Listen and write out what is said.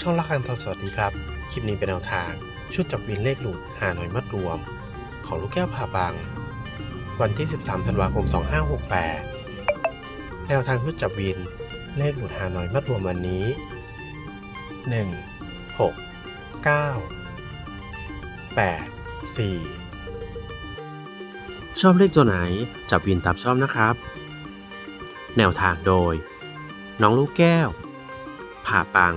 ช่องลักกันทองสวัสดีครับ คลิปนี้เป็นแนวทาง ชุดจับวินเลขหลุดหาหน่อยมัดรวม ของลูกแก้วผ่าบังวันที่ 13 ธันวาคม 2568 แนวทางชุดจับวินเลขหลุดหาหน่อยมัดรวมวันนี้ 1 6 9 8 4ชอบเลขตัวไหน จับวินตามชอบนะครับ แนวทางโดย น้องลูกแก้ว ผ่าปัง